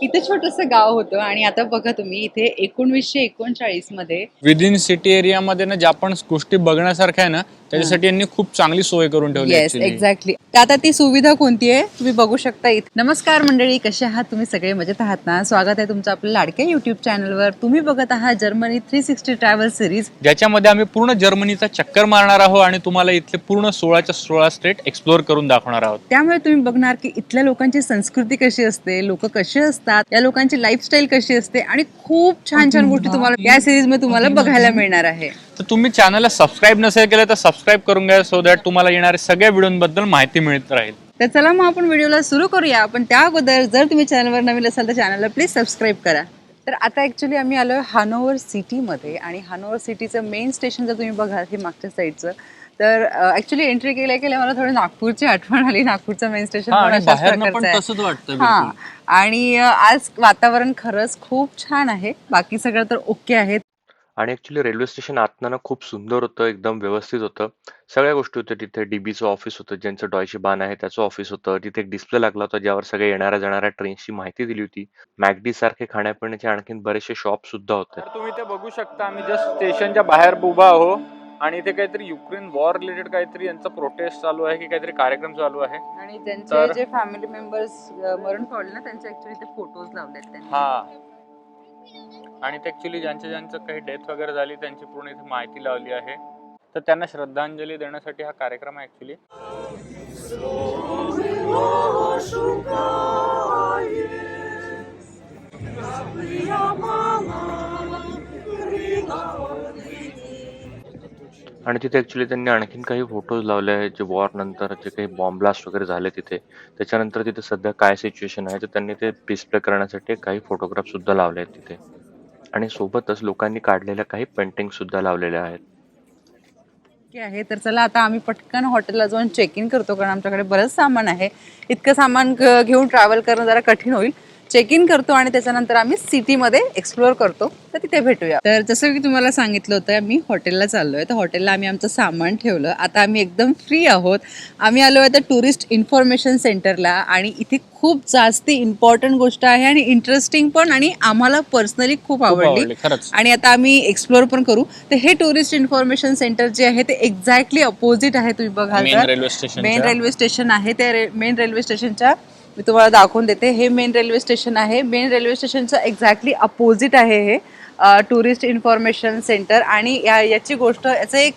इथे छोटस गाव होतं आणि आता बघा तुम्ही इथे एकोणवीसशे एकोणचाळीसमध्ये विदिन सिटी एरियामध्ये ना ज्या पण गोष्टी बघण्यासारख्या आहे ना त्याच्यासाठी यांनी खूप चांगली सोय करून ठेवली येस actually. एक्झॅक्टली आता ती सुविधा कोणती आहे? तुम्ही बघू शकता इथे. नमस्कार मंडळी कसे आहात? तुम्ही सगळे मजेत आहात ना? स्वागत आहे तुमचं आपल्या लाडक्या युट्यूब चॅनलवर तुम्ही बघत आहात Germany three sixty travel series ज्याच्यामध्ये आम्ही पूर्ण जर्मनीचा चक्कर मारणार आहोत आणि तुम्हाला इथले पूर्ण सोळाच्या सोळा स्टेट एक्सप्लोर करून दाखवणार आहोत. त्यामुळे तुम्ही बघणार की इथल्या लोकांची संस्कृती कशी असते लोक कसे असतात या लोकांची लाईफस्टाईल कशी असते आणि खूप छान छान गोष्टी तुम्हाला या सिरीजमध्ये तुम्हाला बघायला मिळणार आहे. तर तुम्ही चॅनलला सबस्क्राईब नसेल केलं तर सबस्क्राईब करून घ्या सो दॅट तुम्हाला येणाऱ्या सगळ्या व्हिडिओबद्दल माहिती मिळत राहील. तर चला मग आपण व्हिडिओला सुरू करूया. पण त्या अगोदर जर तुम्ही चॅनलवर नवीन असाल तर चॅनलला प्लीज सबस्क्राईब करा. तर आता ॲक्च्युली आम्ही आलो आहे हानोवर सिटीमध्ये आणि हानोवर सिटीचं मेन स्टेशन जर तुम्ही बघाल हे मागच्या साईडचं तर ॲक्च्युली एंट्री केल्या केल्या मला थोडं नागपूरची आठवण आली. नागपूरचं मेन स्टेशन हा, पण आणि अशाच बाहेरनं पण प्रकारचं आहे. तसंच वाटतं हा. बिलकुल. आणि अ, आज वातावरण खरंच खूप छान आहे. बाकी सगळं तर ओके आहे. आणि ॲक्च्युली रेल्वे स्टेशन आतनं ना खूप सुंदर होतं एकदम व्यवस्थित होतं. सगळ्या गोष्टी होत्या तिथे. डीबीचं ऑफिस होतं ज्यांचं डॉयची बाण आहे त्याचं ऑफिस होतं. तिथे एक डिस्प्ले लागला होता ज्यावर सगळ्या येणाऱ्या जाणाऱ्या ट्रेन्सची माहिती दिली होती. मॅकडी सारखे खाण्यापिण्याचे आणखीन बरेचसे शॉप सुद्धा होते. तर तुम्ही ते बघू शकता. आम्ही जस्ट स्टेशनच्या बाहेर उभा आहो आणि इथे काहीतरी युक्रेन वॉर रिलेटेड काहीतरी यांचा प्रोटेस्ट चालू आहे की काहीतरी कार्यक्रम चालू आहे. आणि तर- जे फॅमिली मेंबर्स मरण पावले ना त्यांचे ऍक्च्युली ते फोटोज लावलेत त्यांनी. हा. आणि ते ॲक्च्युली ज्यांच्या ज्यांचं काही डेथ वगैरे झाली त्यांची पूर्ण इथे माहिती लावली आहे तर त्यांना श्रद्धांजली देण्यासाठी हा कार्यक्रम आहे ऍक्च्युली आणि तिथे ॲक्च्युली त्यांनी आणखीन काही फोटोज लावले आहेत जे वॉर नंतर जे काही बॉम्ब ब्लास्ट वगैरे झाले तिथे. त्याच्यानंतर तिथे सध्या काय सिच्युएशन आहे तर त्यांनी ते डिस्प्ले करण्यासाठी काही फोटोग्राफ सुद्धा लावले आहेत तिथे. आणि सोबतच लोकांनी काढलेल्या काही पेंटिंग सुद्धा लावलेल्या आहेत. आहे तर चला आता आम्ही पटकन हॉटेलला जाऊन चेक इन करतो कारण आमच्याकडे बरंच सामान आहे. इतकं सामान घेऊन ट्रॅव्हल करणं जरा कठीण होईल. चेक इन करतो आणि त्याच्यानंतर आम्ही सिटीमध्ये एक्सप्लोअर करतो. तर तिथे भेटूया. तर जसं की तुम्हाला सांगितलं होतं आम्ही हॉटेलला चाललोय. तर हॉटेलला आम्ही आमचं सामान ठेवलं. आता आम्ही एकदम फ्री आहोत. आम्ही आलो आहे तर टुरिस्ट इन्फॉर्मेशन सेंटरला आणि इथे खूप जास्ती इम्पॉर्टंट गोष्ट आहे आणि इंटरेस्टिंग पण आणि आम्हाला पर्सनली खूप आवडली. आणि आता आम्ही एक्सप्लोर पण करू. तर हे टुरिस्ट इन्फॉर्मेशन सेंटर जे आहे ते एक्झॅक्टली अपोजिट आहे तुम्ही बघाल मेन तर. Railway station main railway station आहे. ते मेन रेल्वे स्टेशनच्या मी तुम्हाला दाखवून देते. हे मेन रेल्वे स्टेशन आहे. मेन रेल्वे स्टेशनचं एक्झॅक्टली अपोजिट आहे हे टुरिस्ट इन्फॉर्मेशन सेंटर आणि या याची गोष्ट याचं एक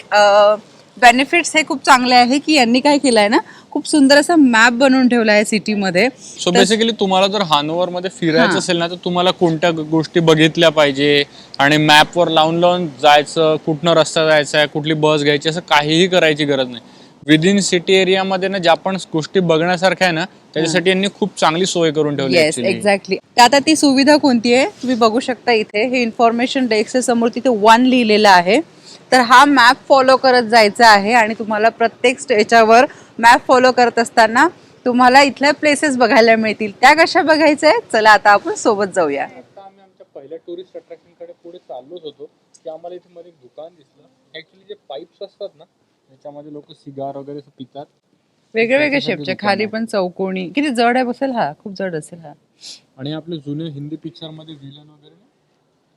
बेनिफिट्स हे खूप चांगले आहे की यांनी काय केलं आहे ना खूप सुंदर असा मॅप बनवून ठेवला आहे सिटीमध्ये सो बेसिकली तुम्हाला जर हानोवर मध्ये फिरायचं. असेल ना तर तुम्हाला कोणत्या गोष्टी बघितल्या पाहिजे? आणि मॅपवर लावून लावून जायचं कुठनं रस्ता जायचा आहे कुठली बस घ्यायची असं काहीही करायची गरज नाही. विदिन सिटी एरियामध्ये ना ज्या पण गोष्टी बघण्यासारख्या आहे ना त्याच्यासाठी यांनी खूप चांगली सोय करून ठेवली येस actually. एक्झॅक्टली आता ती सुविधा कोणती आहे? तुम्ही बघू शकता इथे हे इन्फॉर्मेशन डेस्कच्या समोर तिथे वन लिहिलेलं आहे. तर हा मॅप फॉलो करत जायचा आहे आणि तुम्हाला प्रत्येक स्टेच्यावर मॅप फॉलो करत असताना तुम्हाला इथल्या प्लेसेस बघायला मिळतील. त्या कशा बघायच्या आहेत? चला आता आपण सोबत जाऊया. आता आम्ही आमच्या पहिल्या टुरिस्ट अट्रॅक्शनकडे पुढे चाललोच होतो. की आम्हाला इथे मध्ये एक दुकान दिसलं. ऍक्च्युली जे पाईप्स असतात ना त्याच्यामध्ये लोक सिगार वगैरे असं पितात. वेगळ्या त्याच्यासाठी शेपचे खाली. पण चौकोनी किती जड आहे बसेल हा खूप जड असेल हा. आणि आपले जुने हिंदी पिक्चरमध्ये विलन वगैरे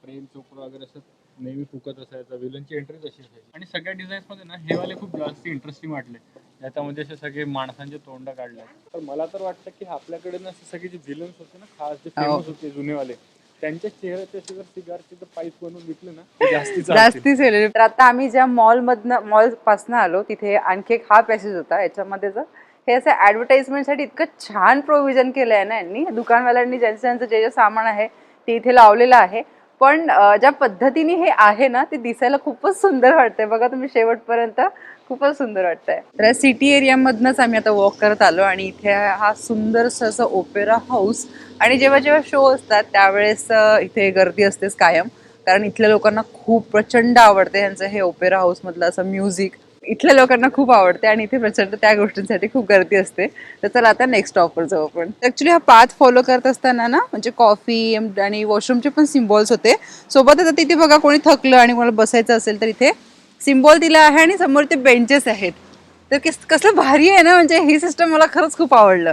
प्रेम चोपडा वगैरे असं नेहमी फुकत असायचा विलनची एंट्री तशी असायची. आणि सगळ्या डिझाईन्समध्ये ना हे वाले खूप जास्त इंटरेस्टिंग वाटले. त्याच्यामध्ये असे सगळे माणसांचे तोंड काढले. तर मला तर वाटतं की आपल्याकडे ना असे सगळे जे विलन्स होते ना खास जे. फेमस होते जुनेवाले त्यांच्या चेहऱ्याच्या जर सिगारचे जर पाईप बनवून विकलं ना जास्ती जास्ती सेल तर आता आम्ही ज्या मॉल मधनं मॉल पासन आलो तिथे आणखी एक हा पॅसेज होता. याच्यामध्ये जर हे असं ऍडव्हर्टाइजमेंटसाठी इतकं छान प्रोव्हिजन केलं आहे ना यांनी. दुकानवाल्यांनी ज्यांचं ज्यांचं जे जे सामान आहे ते इथे लावलेलं आहे. पण ज्या पद्धतीने हे आहे ना ते दिसायला खूपच सुंदर वाटतंय. बघा तुम्ही शेवटपर्यंत. खूपच सुंदर वाटतंय. तर सिटी एरियामधनंच आम्ही आता वॉक करत आलो आणि इथे हा सुंदर असं ओपेरा हाऊस आणि जेव्हा जेव्हा शो असतात त्यावेळेस इथे गर्दी असतेच कायम. कारण इथल्या लोकांना खूप प्रचंड आवडते यांचं हे ओपेरा हाऊस मधलं असं म्युझिक इथल्या लोकांना खूप आवडते आणि इथे प्रचंड त्या गोष्टींसाठी खूप गर्दी असते. तर चला आता नेक्स्ट स्टॉपवर जाऊ आपण. ऍक्च्युली हा पाथ फॉलो करत असताना ना म्हणजे कॉफी आणि वॉशरूमचे पण सिम्बॉल्स होते. सोबत आता तिथे बघा कोणी थकलं आणि मला बसायचं असेल तर इथे सिम्बॉल दिला आहे आणि समोर ते बेंचेस आहेत. तर किस कसलं भारी आहे ना म्हणजे ही सिस्टम मला खरंच खूप आवडलं.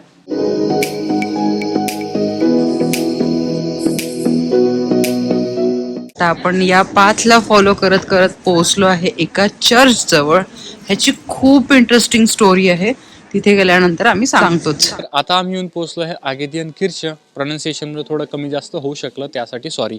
आता आपण या पाथला फॉलो करत करत पोहोचलो आहे एका चर्च जवळ. ह्याची खूप इंटरेस्टिंग स्टोरी आहे. तिथे गेल्यानंतर आम्ही सांगतोच. तर आता आम्ही येऊन पोहोचलो आहे आगेदियन किर्च प्रोनाऊन्सिएशनमध्ये थोडं कमी जास्त होऊ शकलं त्यासाठी सॉरी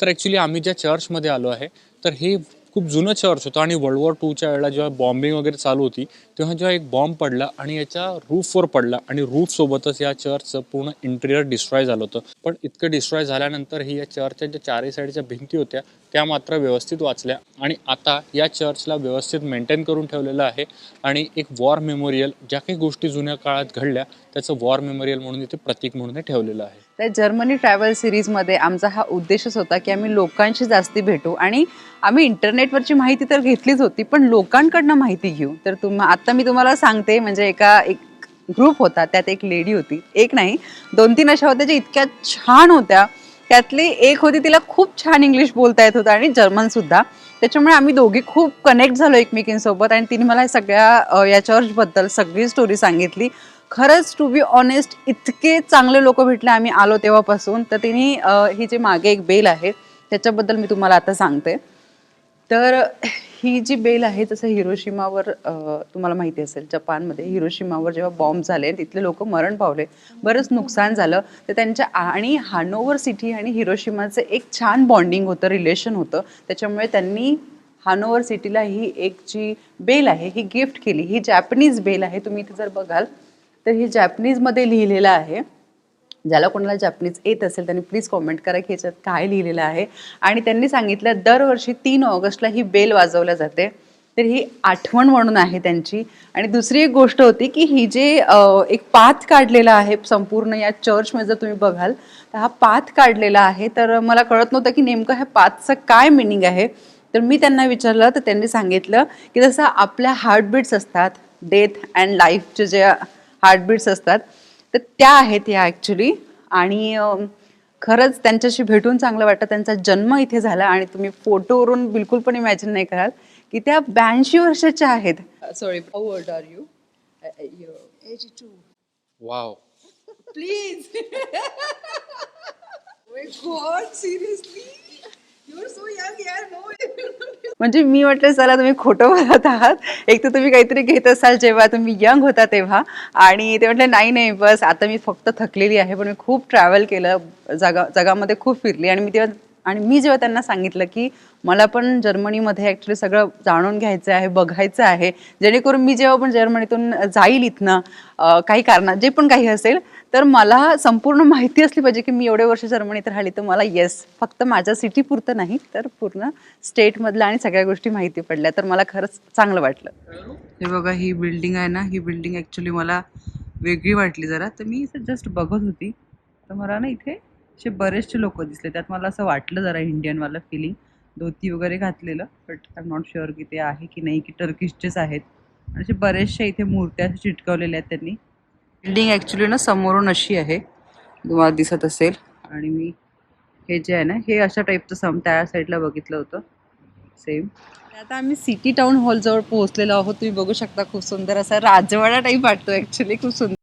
तर ॲक्च्युली आम्ही ज्या चर्चमध्ये आलो आहे तर हे खूप जुनं चर्च होतं. आणि वर्ल्ड वॉर टूच्या वेळेला जेव्हा बॉम्बिंग वगैरे चालू होती तेव्हा जेव्हा एक बॉम्ब पडला आणि याच्या रूफवर पडला आणि रूफसोबतच या चर्चचं पूर्ण इंटेरियर डिस्ट्रॉय झालं होतं. पण इतकं डिस्ट्रॉय झाल्यानंतर ही या चर्चच्या ज्या चारही साईडच्या भिंती होत्या त्या मात्र व्यवस्थित वाचल्या. आणि आता या चर्चला व्यवस्थित मेंटेन करून ठेवलेलं आहे. आणि एक वॉर मेमोरियल ज्या काही गोष्टी जुन्या काळात घडल्या त्याचं वॉर मेमोरियल म्हणून इथे प्रतीक म्हणून ठेवलेलं आहे. त्या जर्मनी ट्रॅव्हल सिरीजमध्ये आमचा हा उद्देशच होता की आम्ही लोकांशी जास्ती भेटू. आणि आम्ही इंटरनेटवरची माहिती तर घेतलीच होती पण लोकांकडनं माहिती घेऊ. तर तुम्हाला आता मी तुम्हाला सांगते म्हणजे एका एक ग्रुप होता त्यात एक लेडी होती. एक नाही दोन तीन अशा होत्या ज्या इतक्या छान होत्या. त्यातली एक होती तिला खूप छान इंग्लिश बोलता येत होतं आणि जर्मन सुद्धा. त्याच्यामुळे आम्ही दोघी खूप कनेक्ट झालो एकमेकींसोबत आणि तिने मला सगळ्या या चर्चबद्दल सगळी स्टोरी सांगितली. खरंच टू बी ऑनेस्ट इतके चांगले लोक भेटले आम्ही आलो तेव्हापासून. तर तिने ही जे मागे एक बेल आहे त्याच्याबद्दल मी तुम्हाला आता सांगते. तर ही जी बेल आहे जसं हिरोशिमावर तुम्हाला माहिती असेल जपानमध्ये हिरोशिमावर जेव्हा बॉम्ब झाले तिथले लोक मरण पावले. बरंच नुकसान झालं. तर त्यांच्या आणि हानोवर सिटी आणि हिरोशिमाचं एक छान बॉन्डिंग होतं रिलेशन होतं. त्याच्यामुळे त्यांनी हानोवर सिटीला ही एक जी बेल आहे ही गिफ्ट केली. ही जॅपनीज बेल आहे तुम्ही इथे जर बघाल तर ही जॅपनीजमध्ये लिहिलेलं आहे. ज्याला कोणाला जॅपनीज येत असेल त्यांनी प्लीज कॉमेंट करा की ह्याच्यात काय लिहिलेलं आहे. आणि त्यांनी सांगितलं दरवर्षी तीन ऑगस्टला ही बेल वाजवल्या जाते. तर ही आठवण म्हणून आहे त्यांची. आणि दुसरी एक गोष्ट होती की ही जे एक पाथ काढलेला आहे संपूर्ण या चर्चमध्ये जर तुम्ही बघाल तर हा पाथ काढलेला आहे. तर मला कळत नव्हतं की नेमकं ह्या पाथचं काय मिनिंग आहे. तर मी त्यांना विचारलं तर त्यांनी सांगितलं की जसं आपल्या हार्टबीट्स असतात डेथ अँड लाईफचे जे हार्टबीट्स असतात तर त्या आहेत या ॲक्च्युली आणि खरंच त्यांच्याशी भेटून चांगलं वाटतं त्यांचा जन्म इथे झाला आणि तुम्ही फोटोवरून बिलकुल पण इमॅजिन नाही कराल की त्या ब्याऐंशी वर्षाच्या आहेत. Sorry how old are you eighty two. Wow please god seriously म्हणजे मी वाटलं चला तुम्ही खोटं बोलत आहात. एक तर तुम्ही काहीतरी घेत असाल जेव्हा तुम्ही यंग होता तेव्हा. आणि ते म्हटलं नाही नाही बस आता मी फक्त थकलेली आहे पण मी खूप ट्रॅव्हल केलं जगा जगामध्ये खूप फिरली. आणि मी तेव्हा आणि मी जेव्हा त्यांना सांगितलं की मला पण जर्मनीमध्ये ॲक्च्युली सगळं जाणून घ्यायचं आहे बघायचं आहे. जेणेकरून मी जेव्हा पण जर्मनीतून जाईल इथनं काही कारणात जे पण काही असेल तर मला संपूर्ण माहिती असली पाहिजे की मी एवढे वर्ष जर्मनीत राहिली तर मला येस फक्त माझ्या सिटी पुरतं नाही तर पूर्ण स्टेटमधलं आणि सगळ्या गोष्टी माहिती पडल्या तर मला खरंच चांगलं वाटलं. हे बघा ही बिल्डिंग आहे ना ही बिल्डिंग ॲक्च्युली मला वेगळी वाटली जरा. तर मी इथे जस्ट बघत होती. तर मला ना इथे असे बरेचसे लोक दिसले. त्यात मला असं वाटलं जरा इंडियनवालं फिलिंग धोती वगैरे घातलेलं but I am not sure की ते आहे की नाही की टर्किशचेच आहेत. आणि असे बरेचशा इथे मूर्त्या अशा चिटकवलेल्या आहेत त्यांनी. बिल्डिंग ॲक्च्युली ना समोरून अशी आहे. तुम्हाला दिसत असेल. आणि मी हे जे आहे ना हे अशा टाईपचं सम त्या साईडला बघितलं होतं. सेम आता आम्ही सिटी टाउन हॉल जवळ पोहोचलेलो आहोत. तुम्ही बघू शकता खूप सुंदर असा राजवाडा टाईप वाटतो ॲक्च्युली खूप सुंदर.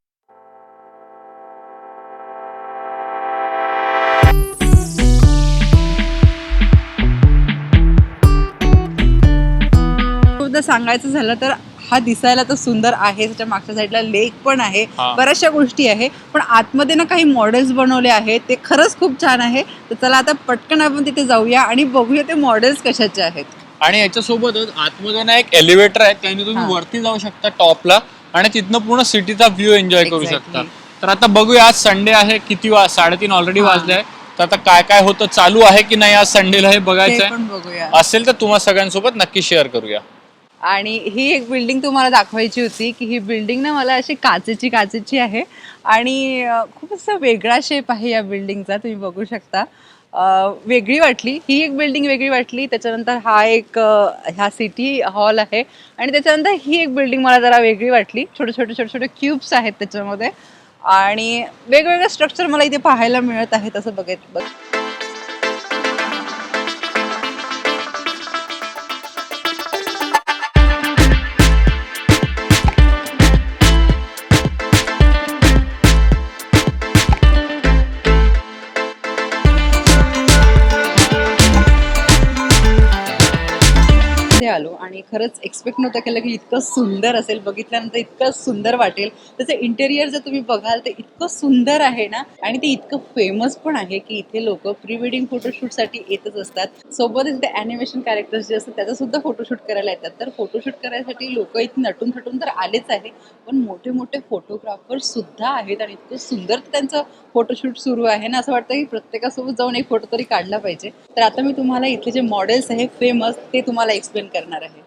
सांगायचं झालं तर हा दिसायला तर सुंदर आहे त्याच्या मागच्या साईडला लेक पण आहे. बऱ्याचशा गोष्टी आहे पण आतमध्ये ना काही मॉडेल्स बनवले आहेत ते खरंच खूप छान आहे तर चला आता पटकन आपण तिथे जाऊया आणि बघूया ते मॉडेल्स कशाचे आहेत आणि याच्यासोबतच आतमध्ये ना एक एलिव्हेटर आहे त्याने तुम्ही. वरती जाऊ शकता टॉपला आणि तिथनं पूर्ण सिटीचा व्ह्यू एन्जॉय करू. शकता तर आता बघूया आज संडे आहे किती वा साडेतीन ऑलरेडी. वाजले आहे तर आता काय काय होतं चालू आहे की नाही आज संडेला हे बघायचं आहे असेल तर तुम्हा सगळ्यांसोबत नक्की शेअर करूया आणि ही एक बिल्डिंग तुम्हाला दाखवायची होती की ही बिल्डिंग ना मला अशी काचेची काचेची आहे. आणि खूप असा वेगळा शेप आहे या बिल्डिंगचा तुम्ही बघू शकता. वेगळी वाटली. ही एक बिल्डिंग वेगळी वाटली. त्याच्यानंतर हा एक ह्या सिटी हॉल आहे. आणि त्याच्यानंतर ही एक बिल्डिंग मला जरा वेगळी वाटली. छोटे छोटे छोटे छोटे क्यूब्स आहेत त्याच्यामध्ये. आणि वेगवेगळे स्ट्रक्चर मला इथे पाहायला मिळत आहेत असं बघत बघ आलो आणि खरंच एक्सपेक्ट नव्हतं केलं की इतकं सुंदर असेल. बघितल्यानंतर इतकं सुंदर वाटेल. त्याचं इंटेरियर जर तुम्ही बघाल तर इतकं सुंदर आहे ना? आणि ते इतकं फेमस पण आहे की इथे लोक प्री वेडिंग फोटोशूटसाठी येतच असतात. सोबतच इथे अॅनिमेशन कॅरेक्टर्स जे असतात त्याचा सुद्धा फोटोशूट करायला येतात. तर फोटोशूट करायसाठी लोक इथे नटून थटून तर आलेच आहे. पण मोठे मोठे फोटोग्राफर्स सुद्धा आहेत आणि इतकं सुंदर त्यांचं फोटोशूट सुरू आहे ना? असं वाटतं की प्रत्येकासोबत जाऊन एक फोटो तरी काढला पाहिजे. तर आता मी तुम्हाला इथले जे मॉडेल्स आहे फेमस ते तुम्हाला एक्सप्लेन करणार आहे.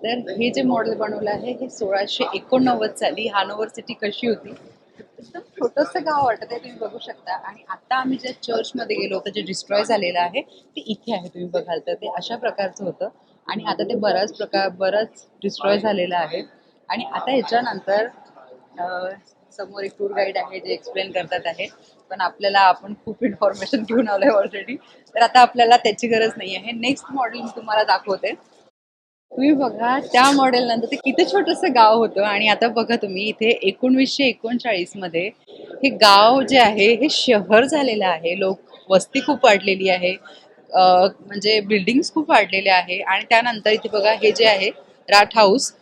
तर हे जे मॉडेल बनवलं आहे हे सोळाशे एकोणनव्वद साली हानोवर सिटी कशी होती? एकदम छोटंसं गाव वाटत आहे तुम्ही बघू शकता. आणि आता आम्ही ज्या चर्चमध्ये गेलो होतो जे डिस्ट्रॉय झालेलं आहे ते इथे आहे तुम्ही बघाल तर. ते अशा प्रकारचं होतं. आणि आता ते बराच प्रकार बरंच डिस्ट्रॉय झालेलं आहे. आणि आता याच्यानंतर समोर एक टूर गाईड आहे जे एक्सप्लेन करतात आहे. पण आपल्याला आपण खूप इन्फॉर्मेशन घेऊन आलोय ऑलरेडी तर आता आपल्याला त्याची गरज नाही आहे नेक्स्ट मॉडेल मी तुम्हाला दाखवते. तुम्ही बघा त्या मॉडेल नंतर ते किती छोटंसं गाव होतं आणि आता बघा तुम्ही इथे एकोणवीसशे एकोणचाळीसमध्ये हे गाव जे आहे हे शहर झालेलं आहे. लोक वस्ती खूप वाढलेली आहे. म्हणजे बिल्डिंग्स खूप वाढलेले आहे. आणि त्यानंतर इथे बघा हे जे आहे राठ हाऊस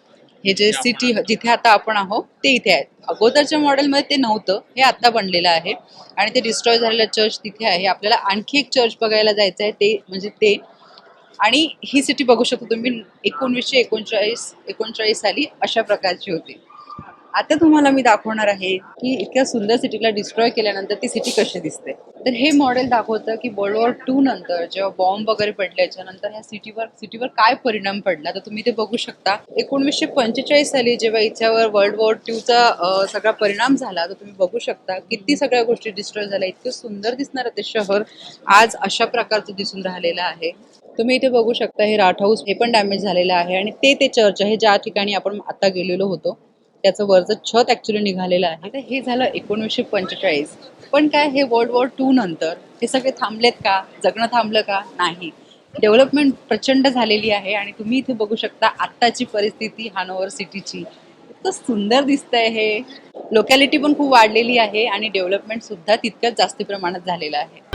हे जे सिटी जिथे आता आपण आहोत ते इथे आहे अगोदरच्या मॉडेलमध्ये ते नव्हतं हे आता बनलेलं आहे. आणि ते डिस्ट्रॉय झालेलं चर्च तिथे आहे. आपल्याला आणखी एक चर्च बघायला जायचं आहे ते म्हणजे ते आणि ही सिटी बघू शकतो तुम्ही एकोणवीसशे एकोणचाळीस एकोणचाळीस साली अशा प्रकारची होती. आता तुम्हाला मी दाखवणार आहे की इतक्या सुंदर सिटीला डिस्ट्रॉय केल्यानंतर ती सिटी कशी दिसते. तर हे मॉडेल दाखवतं की वर्ल्ड वॉर टू नंतर जेव्हा बॉम्ब वगैरे पडल्याच्या नंतर ह्या सिटीवर सिटीवर काय परिणाम पडला? तर तुम्ही ते बघू शकता. एकोणवीसशे पंचेचाळीस साली जेव्हा याच्यावर वर्ल्ड वॉर टूचा सगळा परिणाम झाला तर तुम्ही बघू शकता किती सगळ्या गोष्टी डिस्ट्रॉय झाल्या. इतकं सुंदर दिसणार ते शहर आज अशा प्रकारचं दिसून राहिलेलं आहे. तुम्ही इथे बघू शकता हे राठ हाऊस हे पण डॅमेज झालेलं आहे आणि ते ते चर्च आहे ज्या ठिकाणी आपण आता गेलेलो होतो. त्याचं वरचं छत ऍक्च्युली निघालेलं आहे. तर हे झालं एकोणीसशे पंचेचाळीस. पण काय हे वर्ल्ड वॉर टू नंतर हे सगळे थांबलेत का? जगणं थांबलं का? नाही. डेव्हलपमेंट प्रचंड झालेली आहे आणि तुम्ही इथे बघू शकता आत्ताची परिस्थिती हानोवर सिटीची इतकं सुंदर दिसतंय हे. लोकॅलिटी पण खूप वाढलेली आहे आणि डेव्हलपमेंट सुद्धा तितक्याच जास्त प्रमाणात झालेलं आहे.